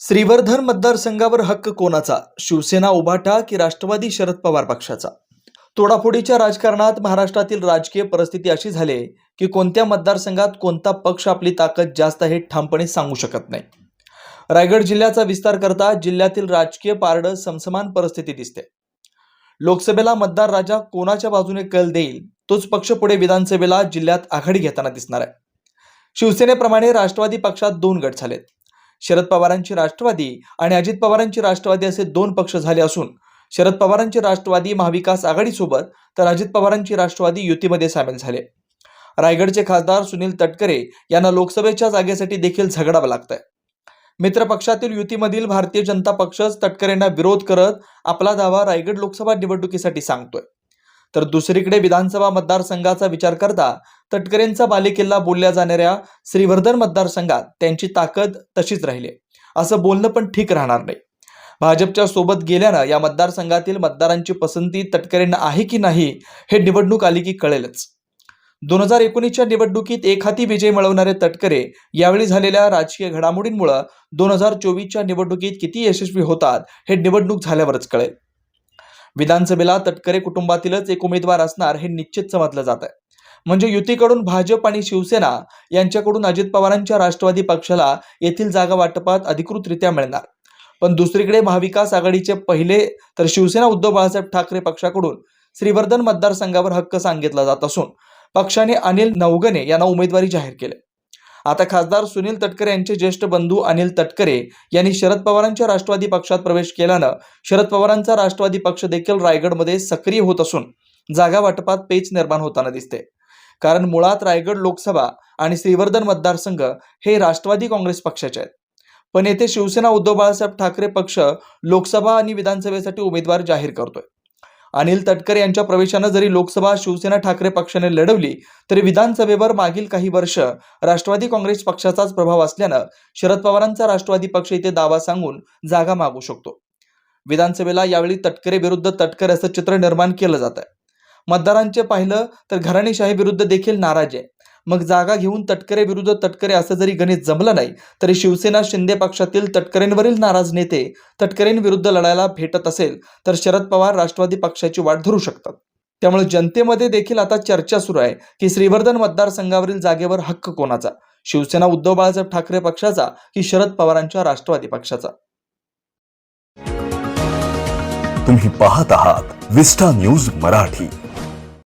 श्रीवर्धन मतदारसंघावर हक्क कोणाचा? शिवसेना उभाटा की राष्ट्रवादी शरद पवार पक्षाचा? तोडाफोडीच्या राजकारणात महाराष्ट्रातील राजकीय परिस्थिती अशी झाली की कोणत्या मतदारसंघात कोणता पक्ष आपली ताकद जास्त हे ठामपणे सांगू शकत नाही. रायगड जिल्ह्याचा विस्तार करता जिल्ह्यातील राजकीय पारडं समसमान परिस्थिती दिसते. लोकसभेला मतदार राजा कोणाच्या बाजूने कल देईल तोच पक्ष पुढे विधानसभेला जिल्ह्यात आघाडी घेताना दिसणार आहे. शिवसेनेप्रमाणे राष्ट्रवादी पक्षात दोन गट झालेत. शरद पवारांची राष्ट्रवादी आणि अजित पवारांची राष्ट्रवादी असे दोन पक्ष झाले असून शरद पवारांची राष्ट्रवादी महाविकास आघाडीसोबत तर अजित पवारांची राष्ट्रवादी युतीमध्ये सामील झाले. रायगडचे खासदार सुनील तटकरे यांना लोकसभेच्या जागेसाठी देखील झगडावं लागतंय. मित्रपक्षातील युतीमधील भारतीय जनता पक्षच तटकरेंना विरोध करत आपला दावा रायगड लोकसभा निवडणुकीसाठी सांगतोय. तर दुसरीकडे विधानसभा मतदारसंघाचा विचार करता तटकरेंचा बालेकिल्ला बोलल्या जाणाऱ्या श्रीवर्धन मतदारसंघात त्यांची ताकद तशीच राहिली. असं बोलणं पण ठीक राहणार नाही. भाजपच्या सोबत गेल्यानं या मतदारसंघातील मतदारांची पसंती तटकरेंना आहे की नाही हे निवडणूक आली की कळेलच. दोन हजार एकोणीसच्या निवडणुकीत एक हाती विजय मिळवणारे तटकरे यावेळी झालेल्या राजकीय घडामोडींमुळे दोन हजार चोवीसच्या निवडणुकीत किती यशस्वी होतात हे निवडणूक झाल्यावरच कळेल. विधानसभेला तटकरे कुटुंबातीलच एक उमेदवार असणार हे निश्चित समजलं जात आहे म्हणजे युतीकडून भाजप आणि शिवसेना यांच्याकडून अजित पवारांच्या राष्ट्रवादी पक्षाला येथील जागा वाटपात अधिकृतरित्या मिळणार. पण दुसरीकडे महाविकास आघाडीचे पहिले तर शिवसेना उद्धव बाळासाहेब ठाकरे पक्षाकडून श्रीवर्धन मतदारसंघावर हक्क सांगितला जात असून पक्षाने अनिल नवगणे यांना उमेदवारी जाहीर केली. आता खासदार सुनील तटकरे यांचे ज्येष्ठ बंधू अनिल तटकरे यांनी शरद पवारांच्या राष्ट्रवादी पक्षात प्रवेश केल्यानं शरद पवारांचा राष्ट्रवादी पक्ष देखील रायगडमध्ये सक्रिय होत असून जागा वाटपात पेच निर्माण होताना दिसते. कारण मुळात रायगड लोकसभा आणि श्रीवर्धन मतदारसंघ हे राष्ट्रवादी काँग्रेस पक्षाचे आहेत. पण येथे शिवसेना उद्धव बाळासाहेब ठाकरे पक्ष लोकसभा आणि विधानसभेसाठी उमेदवार जाहीर करतोय. अनिल तटकरे यांच्या प्रवेशानं जरी लोकसभा शिवसेना ठाकरे पक्षाने लढवली तरी विधानसभेवर मागील काही वर्ष राष्ट्रवादी काँग्रेस पक्षाचाच प्रभाव असल्यानं शरद पवारांचा राष्ट्रवादी पक्ष इथे दावा सांगून जागा मागू शकतो. विधानसभेला यावेळी तटकरे विरुद्ध तटकरे असं चित्र निर्माण केलं जात आहे मतदारांचे पाहिलं तर घराणेशाही विरुद्ध देखील नाराज आहे. मग जागा घेऊन तटकरे विरुद्ध तटकरे असं जरी गणित जमलं नाही तरी शिवसेना शिंदे पक्षातील तटकरेंवरील नाराज नेते तटकरेंविरुद्ध लढायला भेटत असेल तर शरद पवार राष्ट्रवादी पक्षाची वाट धरू शकतात. त्यामुळे जनतेमध्ये देखील आता चर्चा सुरू आहे की श्रीवर्धन मतदारसंघावरील जागेवर हक्क कोणाचा? शिवसेना उद्धव बाळासाहेब ठाकरे पक्षाचा की शरद पवारांच्या राष्ट्रवादी पक्षाचा? तुम्ही पाहत आहात विस्टा न्यूज मराठी.